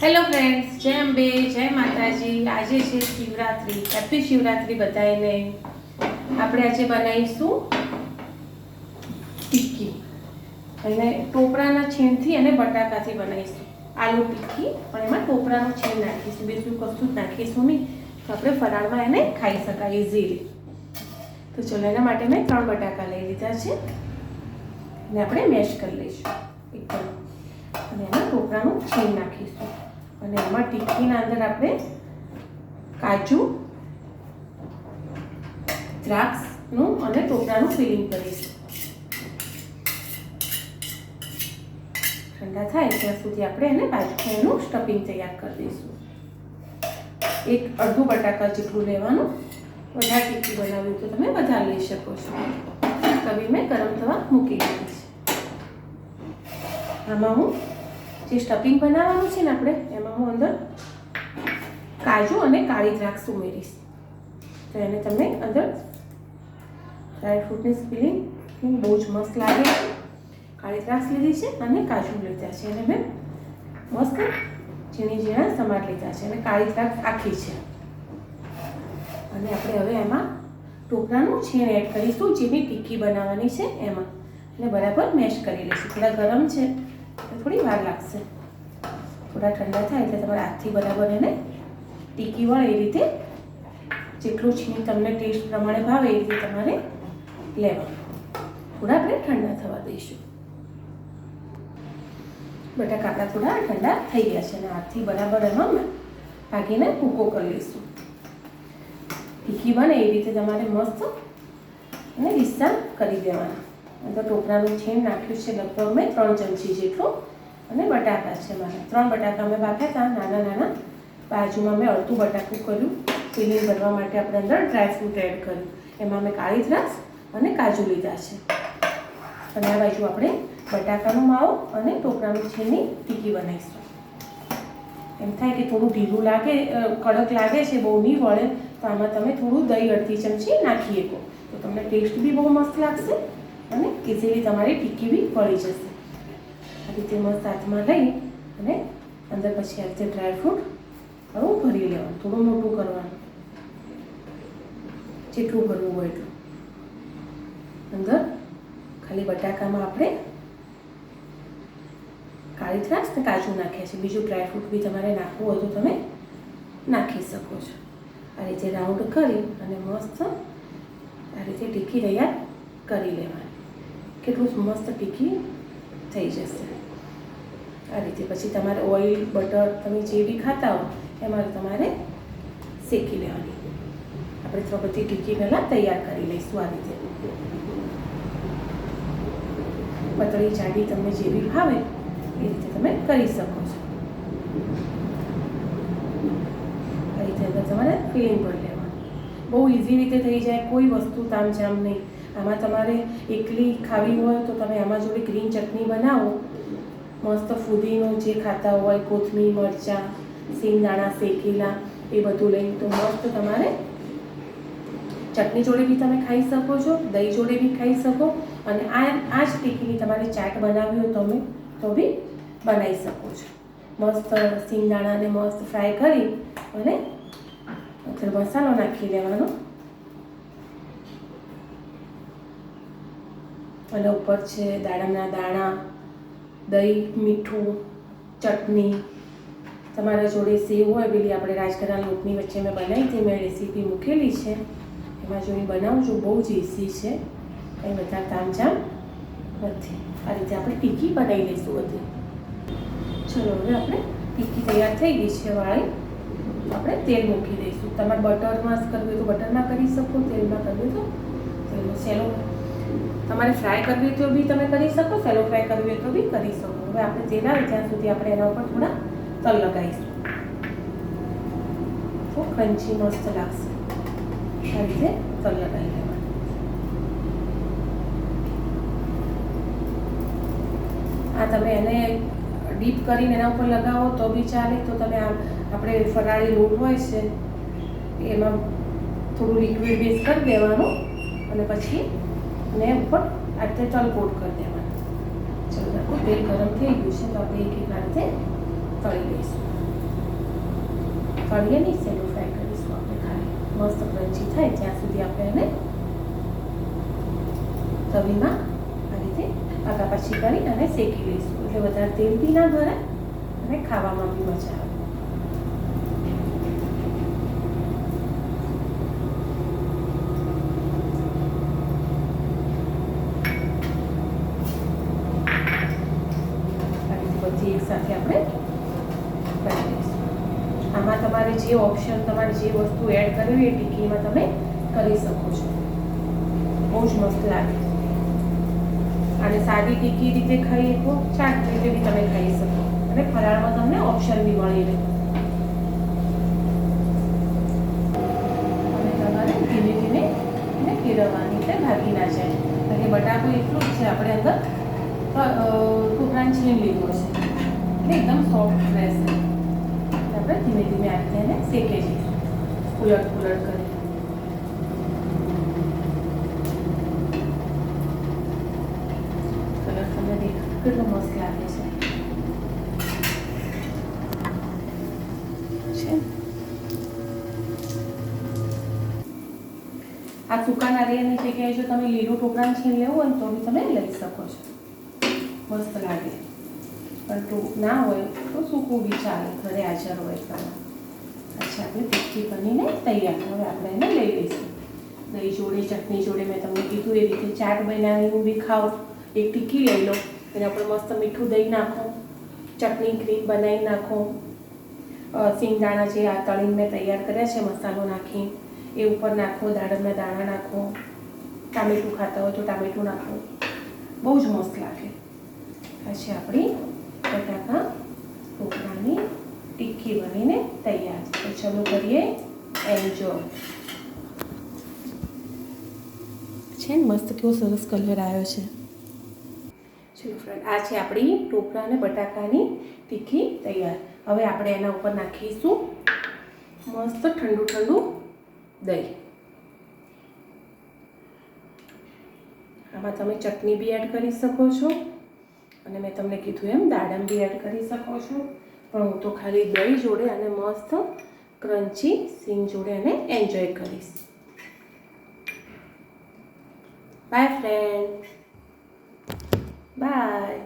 Hello friends જય અંબે, જય માતાજી. આજે છે શિવરાત્રી. હેપી શિવરાત્રી બધાને આપણે આજે બનાવીશું ટિક્કી. અને ટોપરાના છીણથી અને બટાકાથી બનાવીશું. આલુ ટિક્કી, પણ એમાં ટોપરાનું છીણ નાખીશું. બીજું કશું જ નાખીશું નહીં. તો આપણે ફરાળમાં એને ખાઈ શકાય ઇઝીલી તો ચલો, એના માટે મેં ત્રણ બટાકા લઈ લીધા છે. અને આપણે મેશ કરી લઈશું. એકદમ અને એમાં ટોપરાનું છીણ નાખીશું. અને એમાં ટિક્કીના અંદર આપણે કાજુ, દ્રાક્ષનું અને ટોપરાનું ફિલિંગ કરીશું. ઠંડા થાય ત્યાં સુધી આપણે એને બાજુનું સ્ટફિંગ તૈયાર કરી દઈશું. એક અડધું બટાકા જેટલું લેવાનું, વધારે ટીકી બનાવ્યું તો તમે વધારે લઈ શકો છો. તવી મેં ગરમ થવા મૂકી દીધી છે. આમાં હું જે સ્ટફિંગ બનાવવાનું છે ને આપણે, એમાં હું અંદર કાજુ અને કાળી દ્રાક્ષ ઉમેરીશ. તો એને તમે અંદર ડ્રાયફ્રૂટની ફિલિંગ બહુ જ મસ્ત લાગે. છે કાળી દ્રાક્ષ લીધી છે અને કાજુ લીધા છે. અને મેં મસ્ત ઝીણી ઝીણા સમાટ લીધા છે અને કાળી દ્રાક્ષ આખી છે. અને આપણે હવે એમાં ટોપરાનું છીણ એડ કરીશું જેની ટીકી બનાવવાની છે એમાં. અને બરાબર મેશ કરી લઈશું. થોડા ગરમ છે. થોડી વાર લાગશે. થોડા ઠંડા થાય એટલે તમારે હાથથી બરાબર એને ટીકી વળે એ રીતે જેટલું છીણી તમને ટેસ્ટ પ્રમાણે ભાવે એ રીતે તમારે લેવાનું. થોડા આપણે ઠંડા થવા દઈશું. બટાકા આપણા થોડા ઠંડા થઈ ગયા છે અને હાથથી બરાબર એમાં ભાગીને ભૂકો કરી લઈશું. ટીકી બને એ રીતે તમારે મસ્ત અને વિસ્તાર કરી દેવાના. અંદર ટોપરાનું છીણ નાખ્યું છે લગભગ મેં ત્રણ ચમચી જેટલું અને બટાકા છે મારા. ત્રણ બટાકા મેં બાફ્યા હતા, નાના નાના બાજુમાં મેં અડધું બટાકું કર્યું ફિલિંગ ભરવા માટે આપણે અંદર ડ્રાયફ્રૂટ એડ કર્યું. એમાં મેં કાળી દ્રાક્ષ અને કાજુ લીધા છે. અને આ બાજુ આપણે બટાકાનો માવો અને ટોપરાનું છીણની ટીકી બનાવીશું. એમ થાય કે થોડું ઢીલું લાગે કડક લાગે છે, બહુ નહીં વળે, તો આમાં તમે થોડું દહીં અડધી ચમચી નાખી શકો. તો તમને ટેસ્ટ બી બહુ મસ્ત લાગશે. અને ઇઝીલી તમારી ટીકી બી પડી જશે. આ રીતે મસ્ત હાથમાં લઈ અને અંદર પછી આ રીતે ડ્રાયફ્રૂટ આવું ભરી લેવાનું. થોડું મોટું કરવાનું. જેટલું ભરવું હોય એટલું. અંદર ખાલી બટાકામાં આપણે કાળી દ્રાક્ષ ને કાજુ નાખ્યા છે. બીજું ડ્રાયફ્રૂટ બી તમારે નાખવું હોય તો તમે નાખી શકો છો. આ રીતે રાઉન્ડ કરી અને મસ્ત આ રીતે ટીકી તૈયાર કરી લેવાની. કેટલું મસ્ત ટીકી થઈ જશે. આ રીતે પછી તમારે ઓઇલ, બટર તમે જે બી ખાતા હો, એમાં તમારે શેકી લેવાની. આપણે તો બધી ટીકી પહેલાં તૈયાર કરી લઈશું આ રીતે. પતળી જાડી તમને જે બી ભાવે એ રીતે તમે કરી શકો છો. આ રીતે તમારે ફિલિંગ પણ લેવાની. બહુ ઇઝી રીતે થઈ જાય, કોઈ વસ્તુ તામઝામ નહીં. આમાં તમારે એકલી ખાવી હોય તો તમે આમાં જોડે ગ્રીન ચટણી બનાવો. મસ્ત ફુદીનો જે ખાતા હોય, કોથમીર, મરચાં સિંગદાણા શેકેલા, એ બધું લઈને તો મસ્ત તમારે ચટણી જોડે બી તમે ખાઈ શકો છો, દહીં જોડે બી ખાઈ શકો અને આ આ જ ટીકીની તમારે ચાટ બનાવી હોય તમે, તો બી બનાવી શકો છો. મસ્ત સિંગદાણાને મસ્ત ફ્રાય કરી અને મસાલો નાખી દેવાનો. અને ઉપર છે દાડમના દાણા, દહીં, મીઠું, ચટણી. તમારા જોડે સેવ હોય પેલી આપણે રાજગરા લોટની વચ્ચે મેં બનાવી હતી, મેં રેસીપી મૂકેલી છે. એમાં જોઈને બનાવજો, બહુ જ ઇઝી છે. કંઈ બધા તામઝામ નથી. આ રીતે આપણે ટીકી બનાવી લઈશું બધી. ચલો, હવે આપણે ટીકી તૈયાર થઈ ગઈ છે વાળી. આપણે તેલ મૂકી દઈશું. તમારે બટરમાં કરવું હોય તો બટરમાં કરી શકો, તેલમાં કરવું તો તેલનો સેલો તમારે ફ્રાય કરવી તો બી તમે કરી શકો સેલો ફ્રાય કરવી હોય તો બી કરી શકો. હવે આપણે જે લાવે ત્યાં સુધી આપણે એના ઉપર થોડા તલ લગાવીશું. તો ક્રન્ચી મસ્ત લાગશે. આ રીતે તલ લગાવી આ તમે એને ડીપ કરીને એના ઉપર લગાવો તો બી ચાલે. તો તમે આ આપણે ફરાળી લોટ હોય છે, એમાં થોડું લિક્વિડ બેઝ કરી દેવાનું અને પછી ને ઉપર આ રીતે તલ કોટ કરી દેવાનું ચલો રાખો તેલ ગરમ થઈ ગયું છે તો આપણે એક એક આ તળી લઈશું તળીએ નહીં સેલો ફ્રાય કરીશું આપણે ખાલી મસ્ત ક્રન્ચી થાય ત્યાં સુધી આપણે એને તવીમાં આ રીતે પાકા પાછી કરી અને શેકી લઈશું એટલે વધારે તેલ બી ના ભરે અને ખાવામાં બી મજા આવે આ રીતે બધી એકસાથે આપણે કરી લઈશું આમાં તમારે જે ઓપ્શન તમારે જે વસ્તુ એડ કરવી એ ટિક્કીમાં તમે કરી શકો છો. બહુ જ મસ્ત લાગે. અને સાદી ટિક્કી રીતે ખાઈ શકો ચાટ રીતે બી તમે ખાઈ શકો. અને ફરાળમાં તમને ઓપ્શન બી મળી રહે. અને તમારે ધીમે ધીમે એને ફેરવવાની ના જાય. કારણ કે બટાકો જ છે, આપણે અંદર ટુકડાને છીણ લીધો છે. એટલે એકદમ સોફ્ટ રહેશે. આપણે ધીમે ધીમે આ રીતે એને શેકે છે. ઉલટ પુલટ કરી. કલર તમને કેટલો મસ્ત લાગે છે. આ સૂકા નારિયેળની જગ્યાએ જો તમે લીલું ટોપરાનું છીણ લેવું હોય તો બી તમે લઈ શકો છો. મસ્ત લાગે. પણ ના હોય તો સૂકું બી ચાલે, ઘરે હાજર હોય તો. આપણે ટિક્કી બનીને તૈયાર હવે આપણે એને લઈ લઈશું. દહીં જોડે, ચટણી જોડે મેં તમને કીધું એ રીતે ચાટ બનાવીને બી ખાઓ. એક ટીકી લઈ લો. એના પર મસ્ત મીઠું દહીં નાખો. ચટણી ક્રીમ બનાવી નાખો. સિંગદાણા જે આ તળીને મેં તૈયાર કર્યા છે મસાલો નાખી. એ ઉપર નાખો, દાડમના દાણા નાખો. ટામેટું ખાતા હોય તો ટામેટું નાખો. બહુ જ મસ્ત લાગે. પછી આપણી બટાકા ઢોકળાની ટિક્કી બનીને તૈયાર તો ચલો કરીએ એન્જોય છે ને મસ્ત કેવો સરસ કલર આવ્યો છે. ચલો ફ્રેન્ડ આ છે આપણી ટોપરા અને બટાકાની તીખી તૈયાર. હવે આપણે એના ઉપર નાખીશું મસ્ત ઠંડુ ઠંડુ દહીં. આમાં તમે ચટણી બી એડ કરી શકો છો. અને મેં તમને કીધું એમ દાડમ બી એડ કરી શકો છો. પણ હું તો ખાલી દહીં જોડે અને મસ્ત ક્રન્ચી, સિંગ જોડે અને એન્જોય કરીશ. By friend by